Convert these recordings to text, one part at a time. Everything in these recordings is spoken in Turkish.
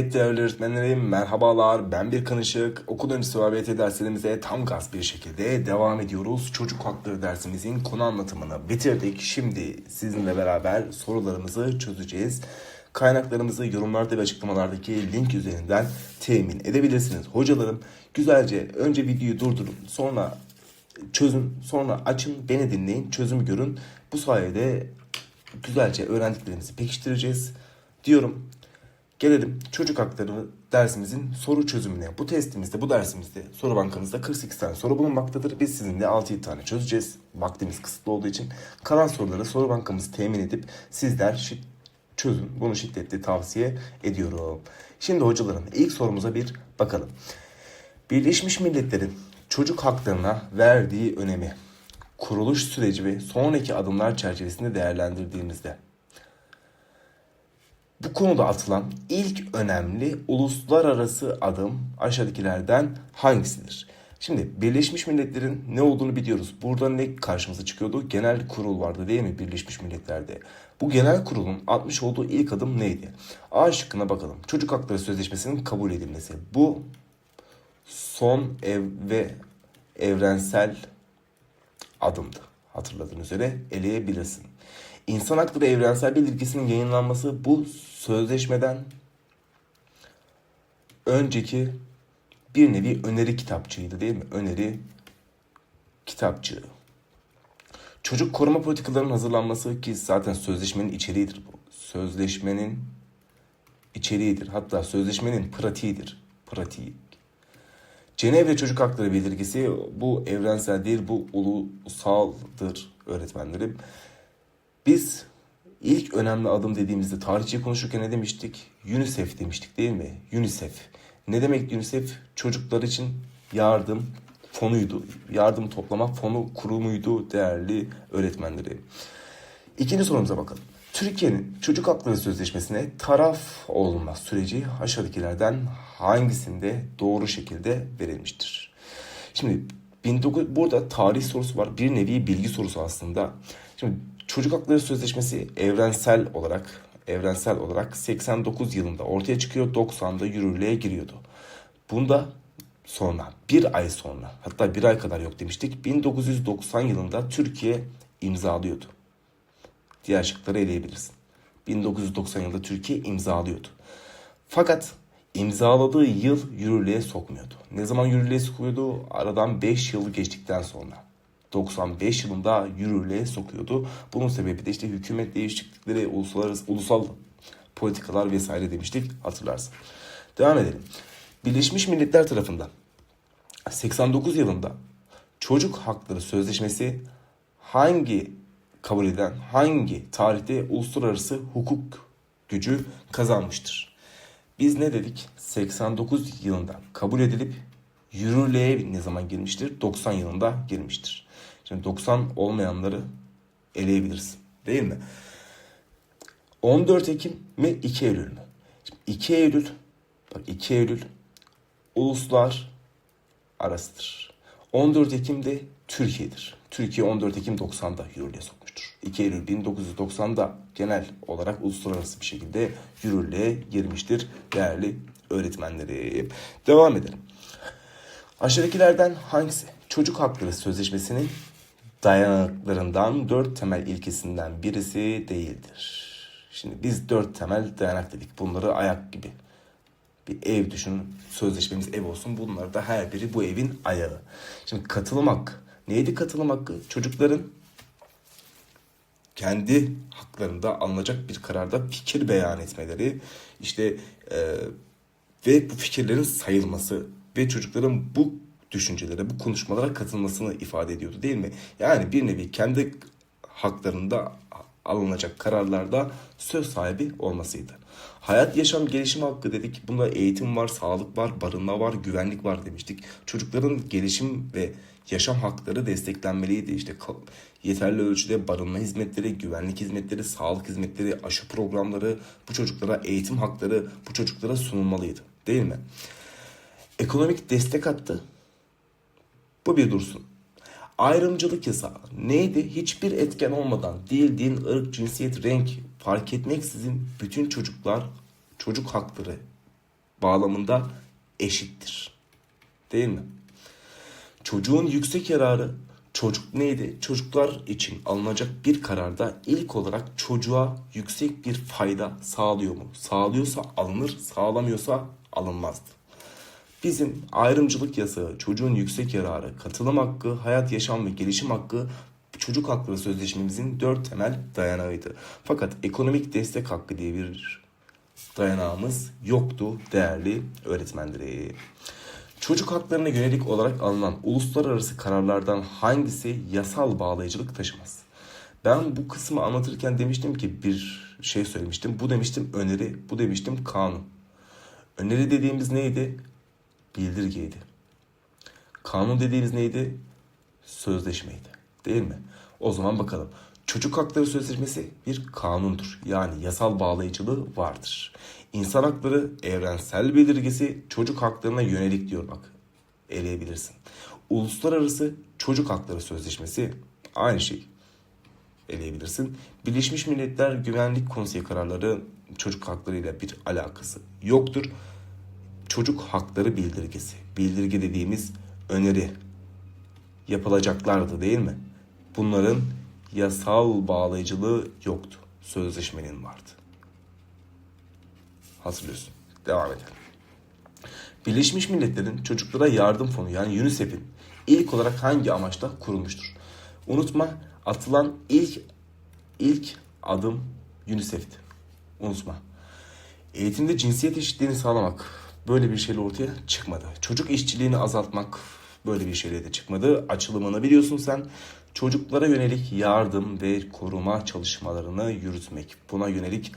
Evet değerli öğretmenlerim merhabalar ben bir kanışık okul öncesi ÖABT derslerimize tam gaz bir şekilde devam ediyoruz. Çocuk hakları dersimizin konu anlatımını bitirdik. Şimdi sizinle beraber sorularımızı çözeceğiz. Kaynaklarımızı yorumlarda ve açıklamalardaki link üzerinden temin edebilirsiniz. Hocalarım güzelce önce videoyu durdurun sonra çözün sonra açın beni dinleyin çözümü görün. Bu sayede güzelce öğrendiklerimizi pekiştireceğiz diyorum. Gelelim çocuk hakları dersimizin soru çözümüne. Bu testimizde, bu dersimizde soru bankamızda 48 tane soru bulunmaktadır. Biz sizinle 6-7 tane çözeceğiz. Vaktimiz kısıtlı olduğu için. Kalan soruları soru bankamızı temin edip sizler çözün. Bunu şiddetle tavsiye ediyorum. Şimdi hocalarım ilk sorumuza bir bakalım. Birleşmiş Milletler'in çocuk haklarına verdiği önemi, kuruluş süreci ve sonraki adımlar çerçevesinde değerlendirdiğimizde bu konuda atılan ilk önemli uluslararası adım aşağıdakilerden hangisidir? Şimdi Birleşmiş Milletler'in ne olduğunu biliyoruz. Burada ne karşımıza çıkıyordu? Genel kurul vardı değil mi Birleşmiş Milletler'de? Bu genel kurulun atmış olduğu ilk adım neydi? A şıkkına bakalım. Çocuk Hakları Sözleşmesi'nin kabul edilmesi. Bu son ev ve evrensel adımdı. Hatırladığın üzere eleyebilirsin. İnsan Hakları Evrensel Bildirgesi'nin yayınlanması bu sözleşmeden önceki bir nevi öneri kitapçığıydı değil mi? Öneri kitapçığı. Çocuk koruma politikalarının hazırlanması ki zaten sözleşmenin içeriğidir bu. Sözleşmenin içeriğidir. Hatta sözleşmenin pratiğidir. Pratik. Cenevre Çocuk Hakları Bildirgesi bu evrensel değil bu ulusaldır öğretmenlerim. Biz ilk önemli adım dediğimizde tarihçi konuşurken ne demiştik? UNICEF demiştik değil mi? UNICEF. Ne demek UNICEF? Çocuklar için yardım fonuydu. Yardım toplama fonu kurumuydu değerli öğretmenleri. İkinci sorumuza bakalım. Türkiye'nin Çocuk Hakları Sözleşmesi'ne taraf olma süreci aşağıdakilerden hangisinde doğru şekilde verilmiştir? Şimdi 19 burada tarih sorusu var. Bir nevi bilgi sorusu aslında. Şimdi Çocuk Hakları Sözleşmesi evrensel olarak evrensel olarak 89 yılında ortaya çıkıyor. 90'da yürürlüğe giriyordu. Bunda sonra bir ay sonra hatta bir ay kadar yok demiştik. 1990 yılında Türkiye imzalıyordu. Diğer şıkları eleyebilirsin. 1990 yılında Türkiye imzalıyordu. Fakat imzaladığı yıl yürürlüğe sokmuyordu. Ne zaman yürürlüğe sokuyordu? Aradan 5 yıl geçtikten sonra. 95 yılında yürürlüğe sokuyordu. Bunun sebebi de işte hükümet değişiklikleri, uluslararası, ulusal politikalar vesaire demiştik hatırlarsın. Devam edelim. Birleşmiş Milletler tarafından 89 yılında Çocuk Hakları Sözleşmesi hangi kabul eden hangi tarihte uluslararası hukuk gücü kazanmıştır? Biz ne dedik? 89 yılında kabul edilip yürürlüğe ne zaman girmiştir? 90 yılında girmiştir. Şimdi 90 olmayanları eleyebilirsin. Değil mi? 14 Ekim mi 2 Eylül mü? Şimdi 2 Eylül bak 2 Eylül uluslar arasıdır. 14 Ekim de Türkiye'dir. Türkiye 14 Ekim 90'da yürürlüğe sokmuştur. 2 Eylül 1990'da genel olarak uluslararası bir şekilde yürürlüğe girmiştir değerli öğretmenleri. Devam edelim. Aşağıdakilerden hangisi çocuk hakları sözleşmesinin dayanaklarından dört temel ilkesinden birisi değildir? Şimdi biz dört temel dayanak dedik. Bunları ayak gibi bir ev düşünün. Sözleşmemiz ev olsun. Bunlar da her biri bu evin ayağı. Şimdi katılım hakkı. Neydi katılım hakkı? Çocukların kendi haklarında alınacak bir kararda fikir beyan etmeleri, işte e, ve bu fikirlerin sayılması ve çocukların bu düşüncelere, bu konuşmalara katılmasını ifade ediyordu değil mi? Yani bir nevi kendi haklarında alınacak kararlarda söz sahibi olmasıydı. Hayat, yaşam, gelişim hakkı dedik. Bunda eğitim var, sağlık var, barınma var, güvenlik var demiştik. Çocukların gelişim ve yaşam hakları desteklenmeliydi. İşte yeterli ölçüde barınma hizmetleri, güvenlik hizmetleri, sağlık hizmetleri, aşı programları bu çocuklara eğitim hakları bu çocuklara sunulmalıydı. Değil mi? Ekonomik destek attı. Bu bir dursun. Ayrımcılık yasağı neydi? Hiçbir etken olmadan dil, din, ırk, cinsiyet, renk fark etmeksizin bütün çocuklar çocuk hakları bağlamında eşittir. Değil mi? Çocuğun yüksek yararı çocuk neydi? Çocuklar için alınacak bir kararda ilk olarak çocuğa yüksek bir fayda sağlıyor mu? Sağlıyorsa alınır, sağlamıyorsa alınmazdı. Bizim ayrımcılık yasağı, çocuğun yüksek yararı, katılım hakkı, hayat yaşam ve gelişim hakkı çocuk hakları sözleşmemizin dört temel dayanağıydı. Fakat ekonomik destek hakkı diye bir dayanağımız yoktu değerli öğretmenleri. Çocuk haklarına yönelik olarak alınan uluslararası kararlardan hangisi yasal bağlayıcılık taşımaz? Ben bu kısmı anlatırken demiştim ki bir şey söylemiştim. Bu demiştim öneri, bu demiştim kanun. Öneri dediğimiz neydi? Bildirgeydi. Kanun dediğimiz neydi? Sözleşmeydi. Değil mi? O zaman bakalım. Çocuk Hakları Sözleşmesi bir kanundur. Yani yasal bağlayıcılığı vardır. İnsan hakları evrensel belirgesi çocuk haklarına yönelik diyor bak. Eleyebilirsin. Uluslararası Çocuk Hakları Sözleşmesi aynı şey. Eleyebilirsin. Birleşmiş Milletler Güvenlik Konseyi kararları çocuk haklarıyla bir alakası yoktur. Çocuk hakları bildirgesi. Bildirge dediğimiz öneri yapılacaklardı değil mi? Bunların yasal bağlayıcılığı yoktu. Sözleşmenin vardı. Hatırlıyorsun. Devam edelim. Birleşmiş Milletler'in Çocuklara Yardım Fonu yani UNICEF'in ilk olarak hangi amaçla kurulmuştur? Unutma atılan ilk ilk adım UNICEF'ti. Unutma. Eğitimde cinsiyet eşitliğini sağlamak böyle bir şeyle ortaya çıkmadı. Çocuk işçiliğini azaltmak böyle bir şeyle de çıkmadı. Açılımını biliyorsun sen. Çocuklara yönelik yardım ve koruma çalışmalarını yürütmek. Buna yönelik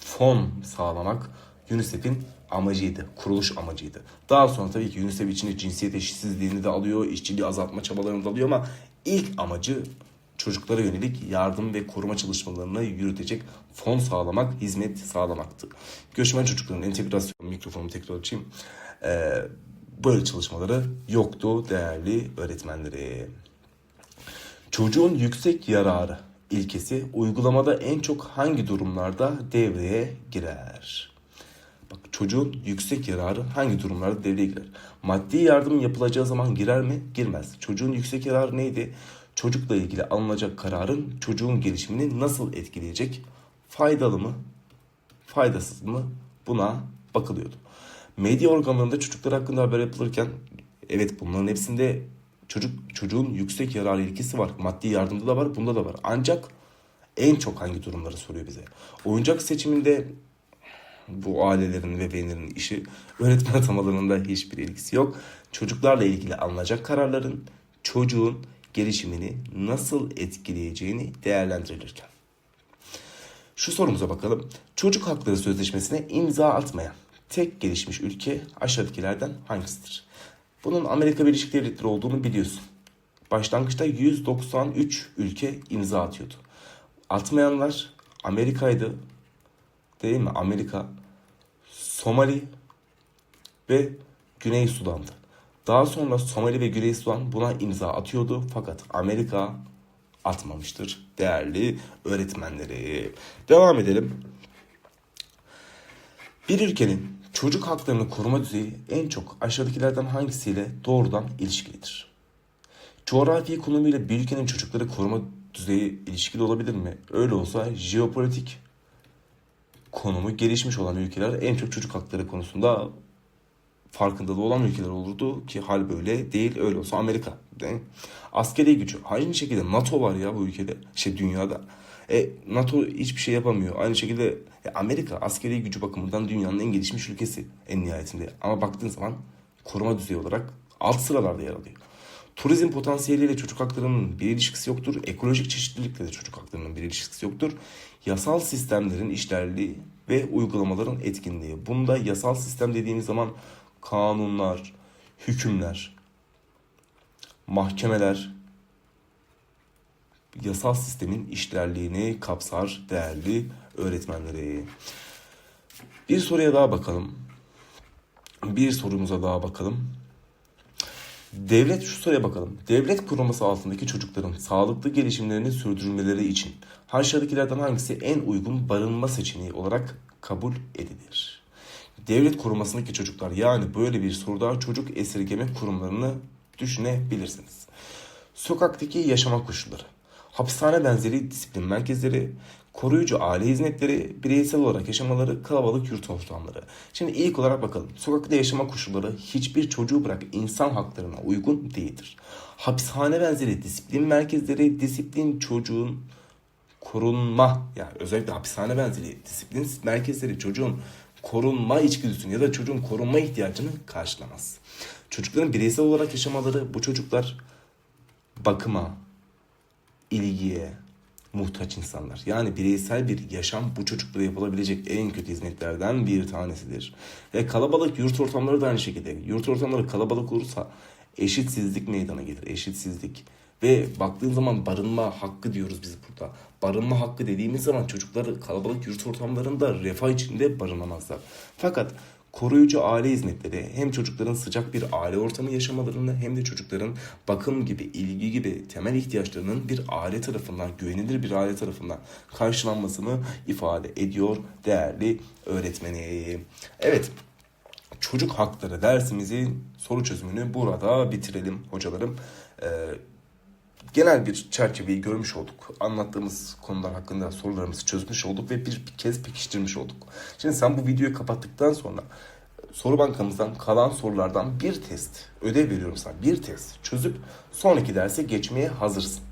fon sağlamak UNICEF'in amacıydı, kuruluş amacıydı. Daha sonra tabii ki UNICEF içinde cinsiyet eşitsizliğini de alıyor, işçiliği azaltma çabalarını da alıyor ama ilk amacı çocuklara yönelik yardım ve koruma çalışmalarını yürütecek fon sağlamak, hizmet sağlamaktı. Göçmen çocukların entegrasyonu, mikrofonumu tekrar açayım. Ee, böyle çalışmaları yoktu değerli öğretmenleri. Çocuğun yüksek yararı ilkesi uygulamada en çok hangi durumlarda devreye girer? Bak çocuğun yüksek yararı hangi durumlarda devreye girer? Maddi yardım yapılacağı zaman girer mi? Girmez. Çocuğun yüksek yararı neydi? Çocukla ilgili alınacak kararın çocuğun gelişimini nasıl etkileyecek? Faydalı mı? Faydasız mı? Buna bakılıyordu. Medya organlarında çocuklar hakkında haber yapılırken evet bunların hepsinde çocuk çocuğun yüksek yarar ilkesi var. Maddi yardımda da var, bunda da var. Ancak en çok hangi durumları soruyor bize. Oyuncak seçiminde bu ailelerin ve bebeğlerin işi öğretmen atamalarında hiçbir ilgisi yok. Çocuklarla ilgili alınacak kararların çocuğun gelişimini nasıl etkileyeceğini değerlendirilirken. Şu sorumuza bakalım. Çocuk Hakları Sözleşmesi'ne imza atmayan tek gelişmiş ülke aşağıdakilerden hangisidir? Bunun Amerika Birleşik Devletleri olduğunu biliyorsun. Başlangıçta 193 ülke imza atıyordu. Atmayanlar Amerika'ydı. Değil mi? Amerika, Somali ve Güney Sudan'dı. Daha sonra Somali ve Güney Sudan buna imza atıyordu fakat Amerika atmamıştır değerli öğretmenleri. Devam edelim. Bir ülkenin çocuk haklarını koruma düzeyi en çok aşağıdakilerden hangisiyle doğrudan ilişkilidir? Coğrafi konumiyle bir ülkenin çocukları koruma düzeyi ilişkili olabilir mi? Öyle olsa jeopolitik konumu gelişmiş olan ülkeler en çok çocuk hakları konusunda farkındalığı olan ülkeler olurdu ki hal böyle değil öyle olsa Amerika değil? Askeri gücü aynı şekilde NATO var ya bu ülkede şey dünyada. E, NATO hiçbir şey yapamıyor. Aynı şekilde e, Amerika askeri gücü bakımından dünyanın en gelişmiş ülkesi en nihayetinde. Ama baktığın zaman koruma düzeyi olarak alt sıralarda yer alıyor. Turizm potansiyeliyle çocuk haklarının bir ilişkisi yoktur. Ekolojik çeşitlilikle de çocuk haklarının bir ilişkisi yoktur. Yasal sistemlerin işlerliği ve uygulamaların etkinliği. Bunda yasal sistem dediğimiz zaman kanunlar, hükümler, mahkemeler, yasal sistemin işlerliğini kapsar değerli öğretmenleri. Bir soruya daha bakalım. Bir sorumuza daha bakalım. Devlet şu soruya bakalım. Devlet koruması altındaki çocukların sağlıklı gelişimlerini sürdürmeleri için aşağıdakilerden hangisi en uygun barınma seçeneği olarak kabul edilir? Devlet korumasındaki çocuklar yani böyle bir soruda çocuk esirgeme kurumlarını düşünebilirsiniz. Sokaktaki yaşama koşulları, hapishane benzeri disiplin merkezleri, koruyucu aile hizmetleri, bireysel olarak yaşamaları, kalabalık yurt ortamları. Şimdi ilk olarak bakalım. Sokakta yaşama koşulları hiçbir çocuğu bırak insan haklarına uygun değildir. Hapishane benzeri disiplin merkezleri, disiplin çocuğun korunma yani özellikle hapishane benzeri disiplin merkezleri çocuğun korunma içgüdüsünü ya da çocuğun korunma ihtiyacını karşılamaz. Çocukların bireysel olarak yaşamaları bu çocuklar bakıma, ilgiye muhtaç insanlar. Yani bireysel bir yaşam bu çocuklara yapılabilecek en kötü hizmetlerden bir tanesidir. Ve kalabalık yurt ortamları da aynı şekilde. Yurt ortamları kalabalık olursa eşitsizlik meydana gelir. Eşitsizlik. Ve baktığın zaman barınma hakkı diyoruz biz burada. Barınma hakkı dediğimiz zaman çocuklar kalabalık yurt ortamlarında refah içinde barınamazlar. Fakat koruyucu aile hizmetleri hem çocukların sıcak bir aile ortamı yaşamalarını hem de çocukların bakım gibi, ilgi gibi temel ihtiyaçlarının bir aile tarafından, güvenilir bir aile tarafından karşılanmasını ifade ediyor değerli öğretmenim. Evet, çocuk hakları dersimizin soru çözümünü burada bitirelim hocalarım. Ee, genel bir çerçeveyi görmüş olduk. Anlattığımız konular hakkında sorularımızı çözmüş olduk ve bir kez pekiştirmiş olduk. Şimdi sen bu videoyu kapattıktan sonra soru bankamızdan kalan sorulardan bir test ödev veriyorum sana. Bir test çözüp sonraki derse geçmeye hazırsın.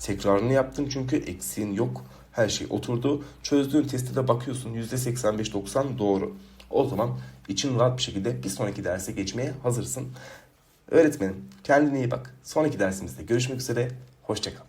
Tekrarını yaptın çünkü eksiğin yok. Her şey oturdu. Çözdüğün testi de bakıyorsun %85-90 doğru. O zaman için rahat bir şekilde bir sonraki derse geçmeye hazırsın. Öğretmenim kendine iyi bak. Sonraki dersimizde görüşmek üzere. Hoşçakal.